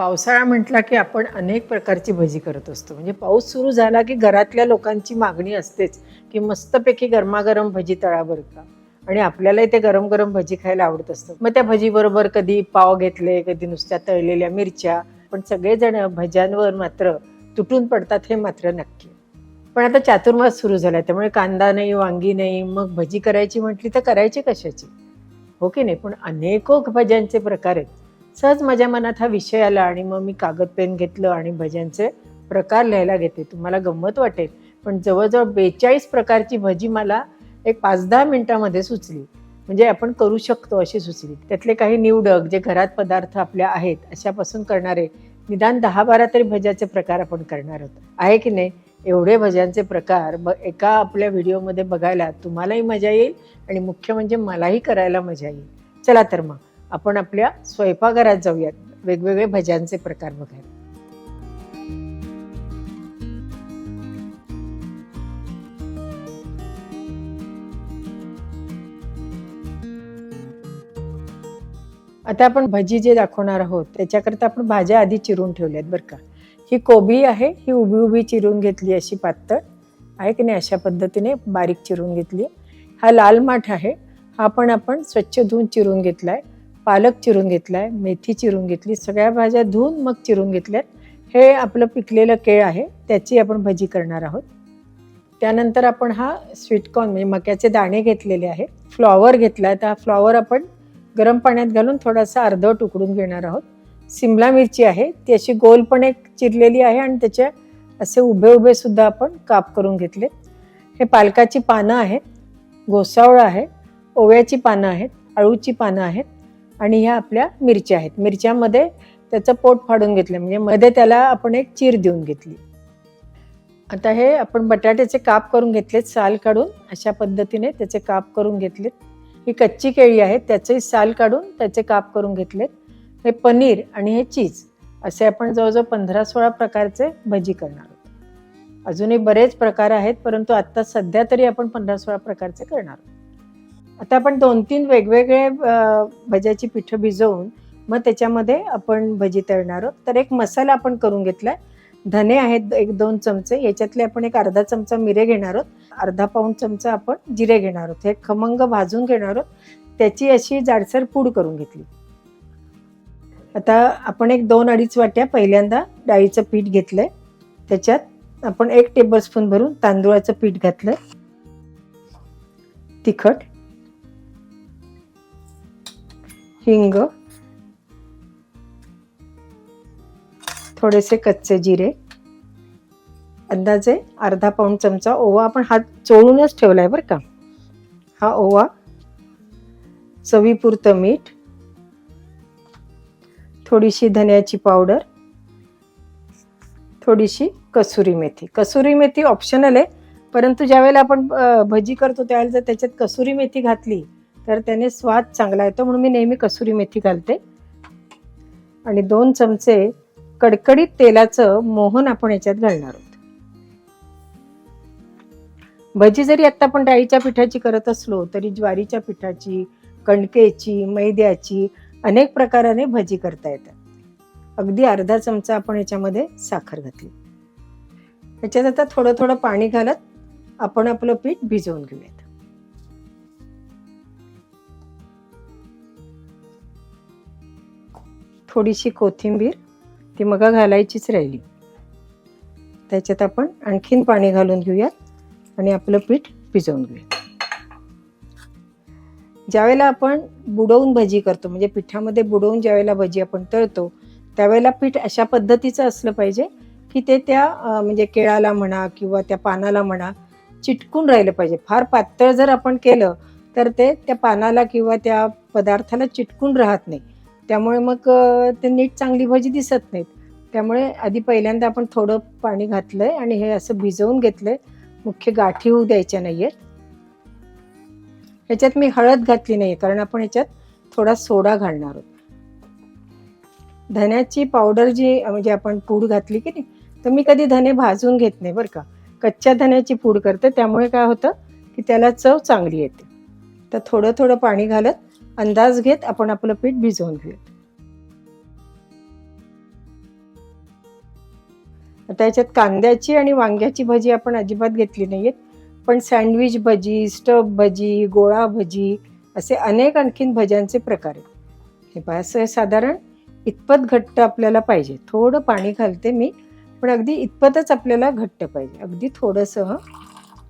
पावसाळा म्हटला की आपण अनेक प्रकारची भजी करत असतो. म्हणजे पाऊस सुरू झाला की घरातल्या लोकांची मागणी असतेच की मस्तपैकी गरमागरम भजी तळा बरं का? आणि आपल्यालाही ते गरम गरम भजी खायला आवडत असतं. मग त्या भजीबरोबर कधी पाव घेतले कधी नुसत्या तळलेल्या मिरच्या पण सगळेजण भज्यांवर मात्र तुटून पडतात हे मात्र नक्की. पण आता चातुर्मास सुरू झाला त्यामुळे कांदा नाही वांगी नाही मग भजी करायची म्हटली तर करायची कशाची? हो की नाही? पण अनेको भज्यांचे प्रकार आहेत. सहज माझ्या मनात हा विषय आला आणि मग मी कागद पेन घेतलं आणि भज्यांचे प्रकार लिहायला घेते तुम्हाला गंमत वाटेल पण जवळजवळ बेचाळीस प्रकारची भजी मला एक पाच दहा मिनिटामध्ये सुचली. म्हणजे आपण करू शकतो अशी सुचली. त्यातले काही निवडक जे घरात पदार्थ आपल्या आहेत अशापासून करणारे निदान दहा बारा तरी भज्याचे प्रकार आपण करणार आहोत. आहे की नाही? एवढे भज्यांचे प्रकार ब एका आपल्या व्हिडिओमध्ये बघायला तुम्हालाही मजा येईल आणि मुख्य म्हणजे मलाही करायला मजा येईल. चला तर मग. आपण आपल्या स्वयंपाकघरात जाऊयात. वेगवेगळे भज्यांचे प्रकार बघायला. आता आपण भजी जे दाखवणार आहोत त्याच्याकरता आपण भाज्या आधी चिरून ठेवल्यात बरं का. ही कोबी आहे ही उभी उभी चिरून घेतली अशी पातळ आहे की नाही अशा पद्धतीने बारीक चिरून घेतली. हा लाल माठ आहे हा पण आपण स्वच्छ धुवून चिरून घेतलाय. पालक चिरून घेतलाय मेथी चिरून घेतली सगळ्या भाज्या धुवून मग चिरून घेतल्यात. हे आपलं पिकलेलं केळ आहे त्याची आपण भजी करणार आहोत. त्यानंतर आपण हा स्वीटकॉर्न म्हणजे मक्याचे दाणे घेतलेले आहेत. फ्लॉवर घेतला आहे तर हा फ्लॉवर आपण गरम पाण्यात घालून थोडासा अर्धवट उकडून घेणार आहोत. सिमला मिरची आहे ती अशी गोलपणे चिरलेली आहे आणि त्याचे असे उभे उभे सुद्धा आपण काप करून घेतले हे पालकाची पानं आहेत घोसावळ आहे ओव्याची पानं आहेत अळूची पानं आहेत. आणि ह्या आपल्या मिरच्या आहेत. मिरच्यामध्ये त्याचं पोट फाडून घेतलं म्हणजे मध्ये त्याला आपण एक चीर देऊन घेतली. आता हे आपण बटाट्याचे काप करून घेतलेत साल काढून. अशा पद्धतीने त्याचे काप करून घेतलेत. ही कच्ची केळी आहे त्याचे साल काढून त्याचे काप करून घेतलेत. हे पनीर आणि हे चीज असे आपण जवळजवळ पंधरा सोळा प्रकारचे भजी करणार आहोत. अजूनही बरेच प्रकार आहेत परंतु आत्ता सध्या तरी आपण पंधरा सोळा प्रकारचे करणार आहोत. आता आपण दोन तीन वेगवेगळे भज्याची पिठं भिजवून मग त्याच्यामध्ये आपण भजी तळणार आहोत. तर एक मसाला आपण करून घेतलाय. धने आहेत एक दोन चमचे. याच्यातले आपण एक अर्धा चमचा मिरे घेणार आहोत. अर्धा पाऊण चमचा आपण जिरे घेणार आहोत. हे खमंग भाजून घेणार आहोत. त्याची अशी जाडसर पूड करून घेतली. आता आपण एक दोन अडीच वाट्या पहिल्यांदा डाळीचं पीठ घेतलंय. त्याच्यात आपण एक टेबलस्पून भरून तांदूळाचं पीठ घातलंय. तिखट. हिंग थोडेसे कच्चे जिरे अंदाजे अर्धा पाऊण चमचा ओवा आपण हात चोळूनच ठेवलाय बरं का. हा ओवा चवीपुरतं मीठ थोडीशी धन्याची पावडर थोडीशी कसुरी मेथी. कसुरी मेथी ऑप्शनल आहे परंतु ज्यावेळेला आपण भजी करतो त्यावेळेला जर त्याच्यात कसुरी मेथी घातली तर त्याने स्वाद चांगला येतो म्हणून मी नेहमी कसुरी मेथी घालते. आणि दोन चमचे कडकडीत तेलाचं मोहन आपण याच्यात घालणार आहोत. भजी जरी आत्ता आपण डाळीच्या पिठाची करत असलो तरी ज्वारीच्या पिठाची कणकेची मैद्याची अनेक प्रकाराने भजी करता येतात. अगदी अर्धा चमचा आपण याच्यामध्ये साखर घातली. याच्यात आता थोडं थोडं पाणी घालत आपण आपलं पीठ भिजवून घेऊयात. थोडीशी कोथिंबीर ती मग घालायचीच राहिली. त्याच्यात आपण आणखीन पाणी घालून घेऊयात आणि आपलं पीठ भिजवून घेऊयात. ज्यावेळेला आपण बुडवून भजी करतो म्हणजे पिठामध्ये बुडवून ज्यावेळेला भजी आपण तळतो त्यावेळेला पीठ अशा पद्धतीचं असलं पाहिजे की ते त्या म्हणजे केळाला म्हणा किंवा त्या पानाला म्हणा चिटकून राहिलं पाहिजे. फार पातळ जर आपण केलं तर ते त्या पानाला किंवा त्या पदार्थाला चिटकून राहत नाही. त्यामुळे मग ते नीट चांगली भजी दिसत नाहीत. त्यामुळे आधी पहिल्यांदा आपण थोडं पाणी घातलंय आणि हे असं भिजवून घेतलंय. मुख्य गाठी होऊ द्यायच्या नाहीयेत. ह्याच्यात मी हळद घातली नाही कारण आपण ह्याच्यात थोडा सोडा घालणार आहोत. धन्याची पावडर जी म्हणजे आपण पूड घातली की नाही तर मी कधी धने भाजून घेत नाही बरं का. कच्च्या धन्याची पूड करते त्यामुळे काय होतं की त्याला चव चांगली येते. तर थोडं थोडं पाणी घालत अंदाज घेत आपण आपलं पीठ भिजवून घेऊयात आता याच्यात कांद्याची आणि वांग्याची भजी आपण अजिबात घेतली नाहीये पण सँडविच भजी स्टफ भजी गोळा भजी असे अनेक आणखीन भज्यांचे प्रकार आहेत. हे पाय असं साधारण इतपत घट्ट आपल्याला पाहिजे. थोडं पाणी घालते मी पण अगदी इतपतच आपल्याला घट्ट पाहिजे. अगदी थोडंसं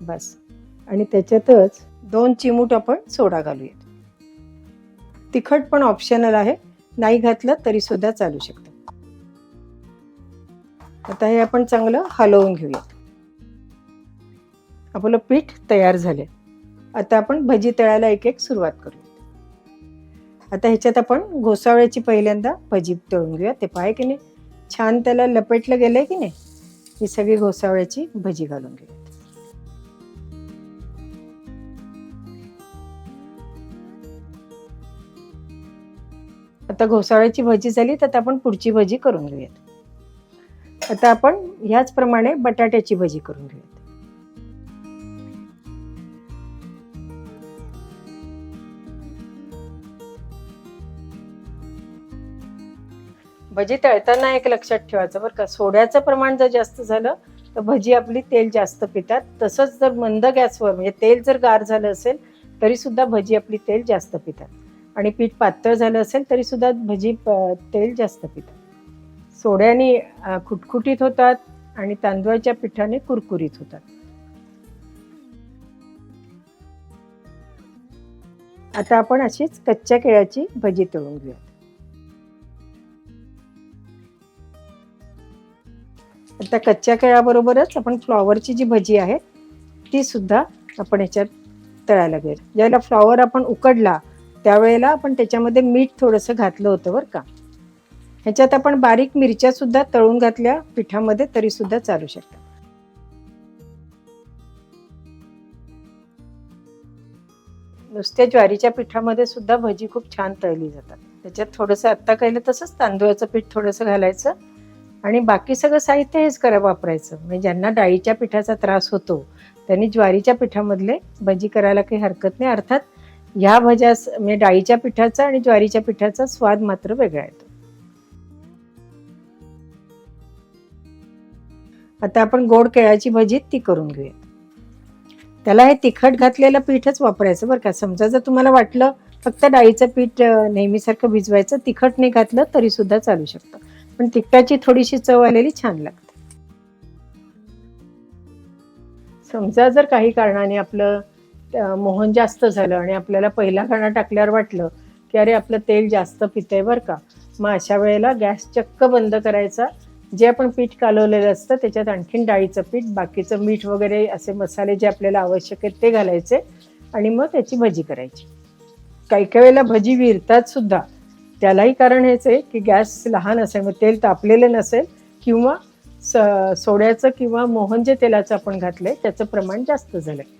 बस. आणि त्याच्यातच दोन चिमूट आपण सोडा घालूयात. तिखट पण ऑप्शनल आहे. नाही घातलं तरी सुद्धा चालू शकतं. आता हे आपण चांगलं हलवून घेऊयात. आपलं पीठ तयार झाले आता आपण भजी तळायला एक एक सुरुवात करूया आता ह्याच्यात आपण घोसावळ्याची पहिल्यांदा भजी तळून घेऊया ते पाय की नाही. छान त्याला लपेटलं गेलंय की नाही? ही सगळी घोसावळ्याची भजी घालून घेऊयात. आता घोसाळ्याची भजी झाली तर आता आपण पुढची भजी करून घेऊयात. आता आपण ह्याच प्रमाणे बटाट्याची भजी करून घेऊयात. भजी तळताना एक लक्षात ठेवायचं बरं का सोड्याचं प्रमाण जर जास्त झालं तर भजी आपली तेल जास्त पितात. तसंच जर मंद गॅसवर म्हणजे तेल जर गार झालं असेल तरी सुद्धा भजी आपली तेल जास्त पितात. आणि पीठ पातळ झालं असेल तरी सुद्धा भजी तेल जास्त पितात. सोड्याने खुटखुटीत होतात आणि तांदूळाच्या पिठाने कुरकुरीत होतात. आता आपण अशीच कच्च्या केळ्याची भजी तळून घेऊयात. आता कच्च्या केळ्याबरोबरच आपण फ्लॉवरची जी भजी आहे ती सुद्धा आपण ह्याच्यात तळायला घेऊया ज्याला फ्लॉवर आपण उकडला त्यावेळेला आपण त्याच्यामध्ये मीठ थोडंसं घातलं होतं बरं का. ह्याच्यात आपण बारीक मिरच्या सुद्धा तळून घातल्या पिठामध्ये तरी सुद्धा चालू शकतात. नुसत्या ज्वारीच्या पिठामध्ये सुद्धा भजी खूप छान तळली जातात. त्याच्यात थोडंसं आत्ता केलं तसंच तांदूळाचं पीठ थोडंसं घालायचं आणि बाकी सगळं साहित्य हेच करा वापरायचं. म्हणजे ज्यांना डाळीच्या पिठाचा त्रास होतो त्यांनी ज्वारीच्या पिठामधले भजी करायला काही हरकत नाही. अर्थात ह्या भज्या म्हणजे डाळीच्या पिठाचा आणि ज्वारीच्या पिठाचा स्वाद मात्र वेगळा येतो. आता आपण गोड केळ्याची भजी ती करून घेऊयात त्याला हे तिखट घातलेलं पीठच वापरायचं बरं का. समजा जर तुम्हाला वाटलं फक्त डाळीचं पीठ नेहमीसारखं भिजवायचं तिखट नाही घातलं तरी सुद्धा चालू शकतं. पण तिखटाची थोडीशी चव आलेली छान लागते. समजा जर काही कारणाने आपलं मोहन जास्त झालं आणि आपल्याला पहिला घाणा टाकल्यावर वाटलं की अरे आपलं तेल जास्त पितंय बरं का. मग अशा वेळेला गॅस चक्क बंद करायचा. जे आपण पीठ कालवलेलं असतं त्याच्यात आणखीन डाळीचं पीठ बाकीचं मीठ वगैरे असे मसाले जे आपल्याला आवश्यक आहेत ते घालायचे आणि मग त्याची भजी करायची. काही काही वेळेला भजी विरतात सुद्धा. त्यालाही कारण हेच आहे की गॅस लहान असेल मग तेल तापलेलं नसेल किंवा स सोड्याचं किंवा मोहन जे तेलाचं आपण घातलंय त्याचं प्रमाण जास्त झालंय.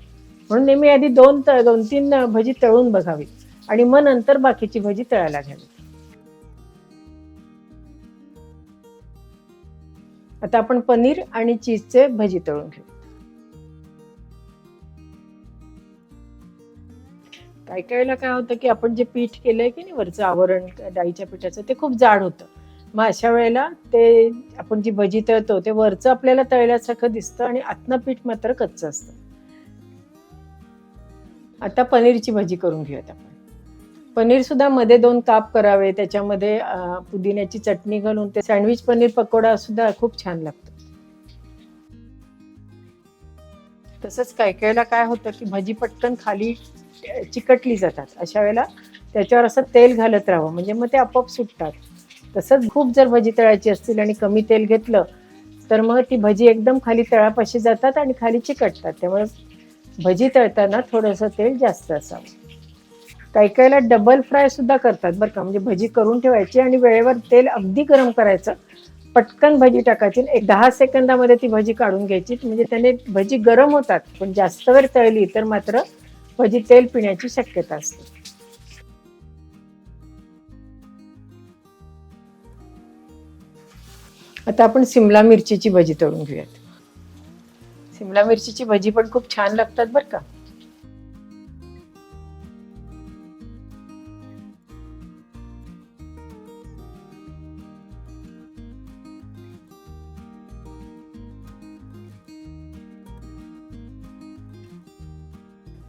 म्हणून नेहमी आधी दोन दोन तीन भजी तळून बघावी. आणि मग नंतर बाकीची भजी तळायला घ्यावी. आता आपण पनीर आणि चीजचे भजी तळून घेऊ. काही काही वेळेला काय होतं की आपण जे पीठ केलंय की नाही वरचं आवरण डाळीच्या पिठाचं ते खूप जाड होतं. मग अशा वेळेला ते आपण जी भजी तळतो ते वरचं आपल्याला तळल्यासारखं दिसतं आणि आतनं पीठ मात्र कच्चं असतं. आता पनीरची भजी करून घेऊयात आपण. पनीर सुद्धा मध्ये दोन काप करावे त्याच्यामध्ये पुदिन्याची चटणी घालून ते सँडविच पनीर पकोडा सुद्धा खूप छान लागतो. तसंच काही काही वेळेला काय होतं की भजी पटकन खाली चिकटली जातात. अशा वेळेला त्याच्यावर असं तेल घालत राहावं. म्हणजे मग ते आपोआप सुटतात. तसंच खूप जर भजी तळायची असतील आणि कमी तेल घेतलं तर मग ती भजी एकदम खाली तळापाशी जातात आणि खाली चिकटतात. त्यामुळे भजी तळताना थोडंसं तेल जास्त असावं. काही काहीला डबल फ्राय सुद्धा करतात बरं का. म्हणजे भजी करून ठेवायची आणि वेळेवर तेल अगदी गरम करायचं. पटकन भजी टाकायची एक दहा सेकंदामध्ये ती भजी काढून घ्यायची. म्हणजे त्याने भजी गरम होतात पण जास्त वेळ तळली तर मात्र भजी तेल पिण्याची शक्यता असते. आता आपण सिमला मिरचीची भजी तळून घेऊयात. शिमला मिरचीची भजी पण खूप छान लागतात बर का.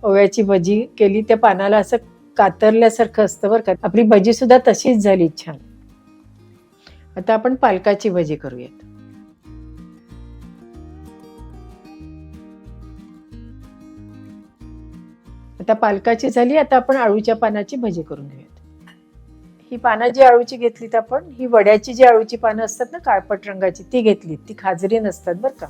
ओव्याची भजी केली त्या पानाला असं कातरल्यासारखं असतं बरं का. आपली भजी सुद्धा तशीच झाली छान. आता आपण पालकाची भजी करूयात. आता पालकाची झाली आता आपण आळूच्या पानाची भजी करून घेऊयात. ही पानं जी आळूची घेतलीत आपण ही वड्याची जी आळूची पानं असतात ना काळपट रंगाची ती घेतली ती खाजरी नसतात बरं का.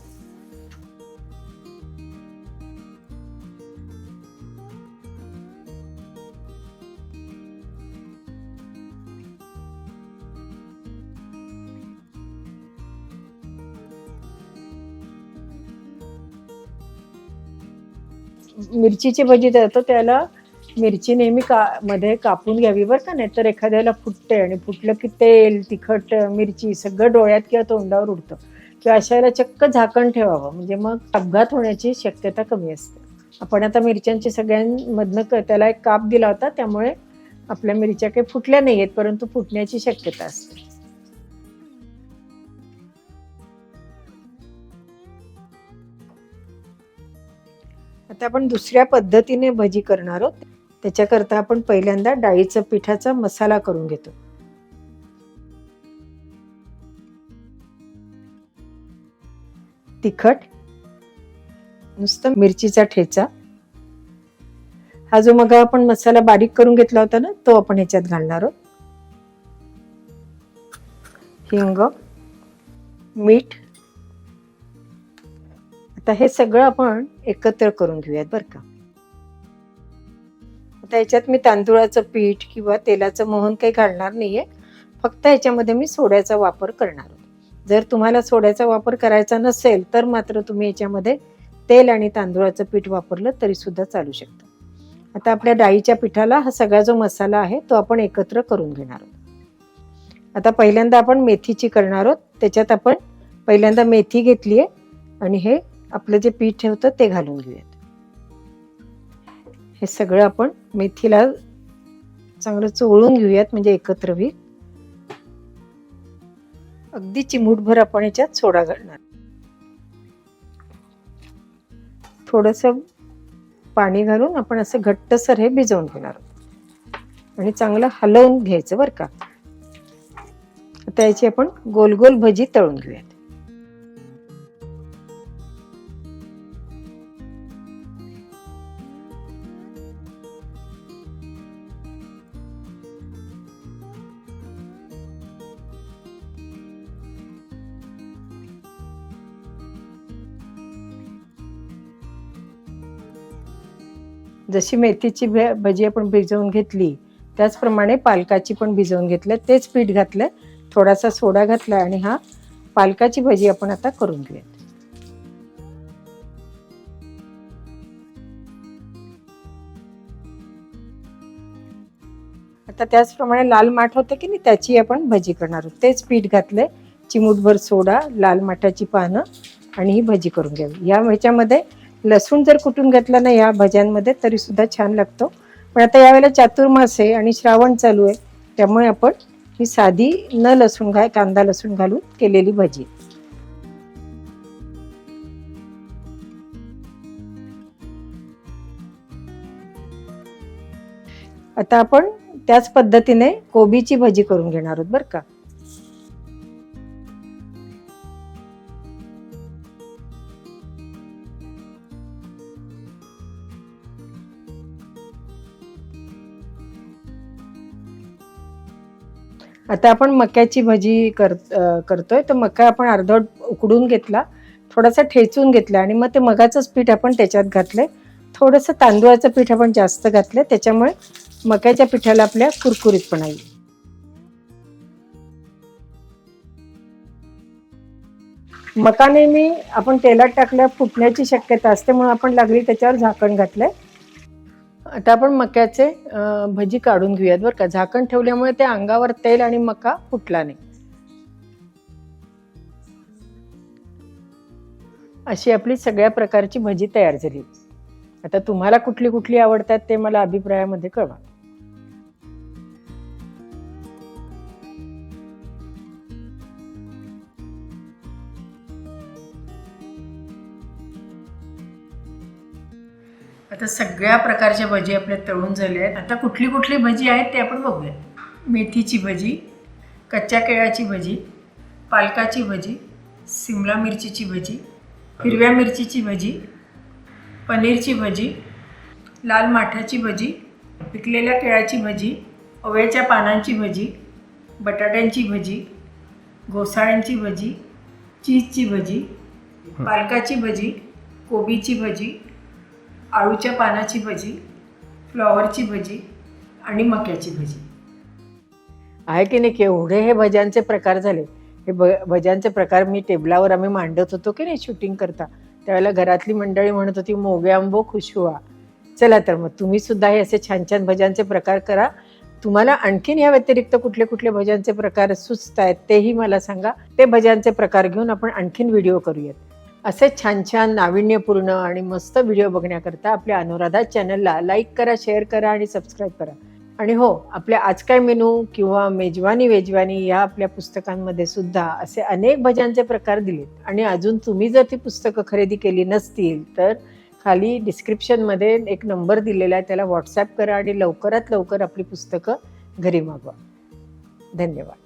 मिरचीची भजी देतो त्याला मिरची नेहमी का मध्ये कापून घ्यावी बरं का नाही तर एखाद्याला फुटते आणि फुटलं की तेल तिखट मिरची सगळं डोळ्यात किंवा तोंडावर उडतं. किंवा अशाला चक्क झाकण ठेवावं म्हणजे मग अपघात होण्याची शक्यता कमी असते. आपण आता मिरच्यांची सगळ्यांमधनं क- त्याला एक काप दिला होता त्यामुळे आपल्या मिरच्या काही फुटल्या नाही आहेत परंतु फुटण्याची शक्यता असते. आता आपण दुसऱ्या पद्धतीने भजी करणार आहोत. त्याच्याकरता आपण पहिल्यांदा डाळीचं पिठाचा मसाला करून घेतो. तिखट नुसतं मिरचीचा ठेचा. हा जो मग आपण मसाला बारीक करून घेतला होता ना तो आपण ह्याच्यात घालणार आहोत. हिंग मीठ आता हे सगळं आपण एकत्र करून घेऊयात बरं का. आता याच्यात मी तांदूळाचं पीठ किंवा तेलाचं मोहन काही घालणार नाहीये. फक्त याच्यामध्ये मी सोड्याचा वापर करणार जर तुम्हाला सोड्याचा वापर करायचा नसेल तर मात्र तुम्ही याच्यामध्ये तेल आणि तांदूळाचं पीठ वापरलं तरी सुद्धा चालू शकतं. आता आपल्या डाळीच्या पिठाला हा सगळा जो मसाला आहे तो आपण एकत्र करून घेणार आहोत. आता पहिल्यांदा आपण मेथीची करणार आहोत. त्याच्यात आपण पहिल्यांदा मेथी घेतली आहे आणि हे आपलं जे पीठ ठेवतं ते घालून घेऊयात. हे सगळं आपण मेथीला चांगलं चोळून घेऊयात म्हणजे एकत्र होईल अगदी चिमूटभर आपण याच्यात सोडा घालणार. थोडस पाणी घालून आपण असं घट्टसर हे भिजवून घेणार आणि चांगलं हलवून घ्यायचं बरं का. आता याची आपण गोल गोल भजी तळून घेऊयात. जशी मेथीची भे- भजी आपण भिजवून घेतली त्याचप्रमाणे पालकाची पण भिजवून घेतलं तेच पीठ घातलं थोडासा सोडा घातला आणि हा पालकाची भजी आपण आता करून घेऊयात. आता त्याचप्रमाणे लाल माठ होतं की नाही त्याची आपण भजी करणार आहोत. तेच पीठ घातलंय चिमूटभर सोडा लाल माठाची पानं आणि ही भजी करून घ्यावी या ह्याच्यामध्ये लसूण जर कुठून घातला ना या भज्यांमध्ये तरी सुद्धा छान लागतो. पण आता यावेळेला चातुर्मास आहे आणि श्रावण चालू आहे त्यामुळे आपण ही साधी न लसूण घाय कांदा लसूण घालून केलेली भजी. आता आपण त्याच पद्धतीने कोबीची भजी करून घेणार आहोत बरं का? आता आपण मक्याची भजी कर करतोय. तर मका आपण अर्धवट उकडून घेतला. थोडासा ठेचून घेतला आणि मग ते मगाचंच पीठ आपण त्याच्यात घातलंय. थोडंसं तांदूळाचं पीठ आपण जास्त घातलंय. त्याच्यामुळे मक्याच्या पिठाला आपल्या कुरकुरीतपणा येईल. मका नेहमी आपण तेलात टाकल्या फुटण्याची शक्यता असते म्हणून आपण लागली त्याच्यावर झाकण घातलंय. आता आपण मक्याचे भजी काढून घेऊयात बरं का. झाकण ठेवल्यामुळे ते अंगावर तेल आणि मका फुटला नाही. अशी आपली सगळ्या प्रकारची भजी तयार झाली. आता तुम्हाला कुठली कुठली आवडतात ते मला अभिप्रायामध्ये कळवा. आता सगळ्या प्रकारच्या भजी आपल्या तळून झाल्या आहेत. आता कुठली कुठली भजी आहेत ते आपण बघूया. मेथीची भजी कच्च्या केळाची भजी पालकाची भजी सिमला मिरचीची भजी हिरव्या मिरचीची भजी पनीरची भजी लाल माठाची भजी पिकलेल्या केळाची भजी ओव्याच्या पानांची भजी बटाट्यांची भजी घोसाळ्यांची भजी चीजची भजी पालकाची भजी कोबीची भजी आळूच्या पानाची भजी फ्लॉवरची भजी आणि मक्याची भजी. आहे की नाही केवढे हे भज्यांचे प्रकार झाले? हे भ भज्यांचे प्रकार मी टेबलावर आम्ही मांडत होतो की नाही शूटिंग करता? त्यावेळेला घरातली मंडळी म्हणत होती मोगे आंबो खुश व्हा चला तर मग तुम्ही सुद्धा हे असे छान छान भज्यांचे प्रकार करा. तुम्हाला आणखीन या व्यतिरिक्त कुठले कुठले भज्यांचे प्रकार सुचत आहेत तेही मला सांगा. ते भज्यांचे प्रकार घेऊन आपण आणखीन व्हिडिओ करूयात. असे छान छान नाविन्यपूर्ण आणि मस्त व्हिडिओ बघण्याकरता आपल्या अनुराधा चॅनलला लाईक करा शेअर करा आणि सबस्क्राईब करा. आणि हो आपल्या आज काय मेनू किंवा मेजवानी वेजवानी या आपल्या पुस्तकांमध्ये सुद्धा असे अनेक भज्यांचे प्रकार दिलेत. आणि अजून तुम्ही जर ती पुस्तकं खरेदी केली नसतील तर खाली डिस्क्रिप्शनमध्ये एक नंबर दिलेला आहे त्याला व्हॉट्सॲप करा आणि लवकरात लवकर आपली पुस्तकं घरी मागवा. धन्यवाद.